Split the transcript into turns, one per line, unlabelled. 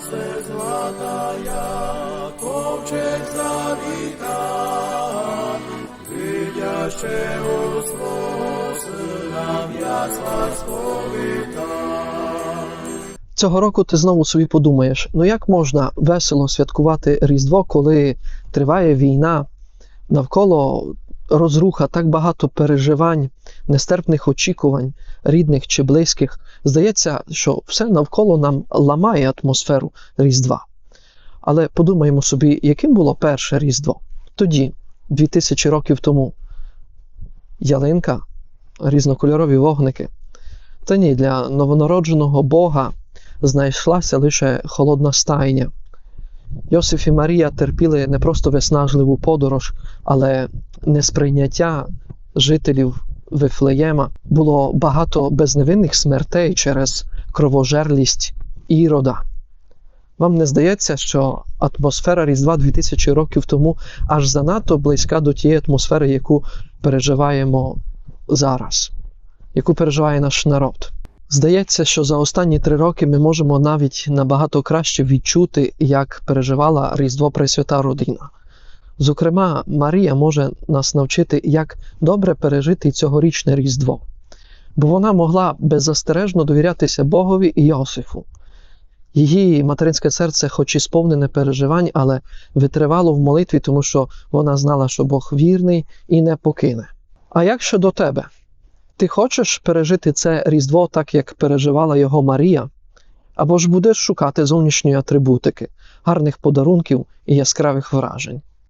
се златая, ковчег завіта, видящего свого сина в сповіта.
Цього року ти знову собі подумаєш: ну як можна весело святкувати Різдво, коли триває війна, навколо розруха, так багато переживань, нестерпних очікувань, рідних чи близьких. Здається, що все навколо нам ламає атмосферу Різдва. Але подумаємо собі, яким було перше Різдво? Тоді, 2000 років тому. Ялинка, різнокольорові вогники. Та ні, для новонародженого Бога знайшлася лише холодна стайня. Йосиф і Марія терпіли не просто виснажливу подорож, але несприйняття жителів Вифлеєма було багато безневинних смертей через кровожерлість ірода. Вам не здається, що атмосфера Різдва 2000 років тому аж занадто близька до тієї атмосфери, яку переживаємо зараз, яку переживає наш народ? Здається, що за останні три роки ми можемо навіть набагато краще відчути, як переживала Різдво Пресвята Родина. Зокрема, Марія може нас навчити, як добре пережити цьогорічне Різдво, бо вона могла беззастережно довірятися Богові і Йосифу. Її материнське серце, хоч і сповнене переживань, але витривало в молитві, тому що вона знала, що Бог вірний і не покине. А як щодо тебе? Ти хочеш пережити це Різдво так, як переживала його Марія? Або ж будеш шукати зовнішньої атрибутики, гарних подарунків і яскравих вражень?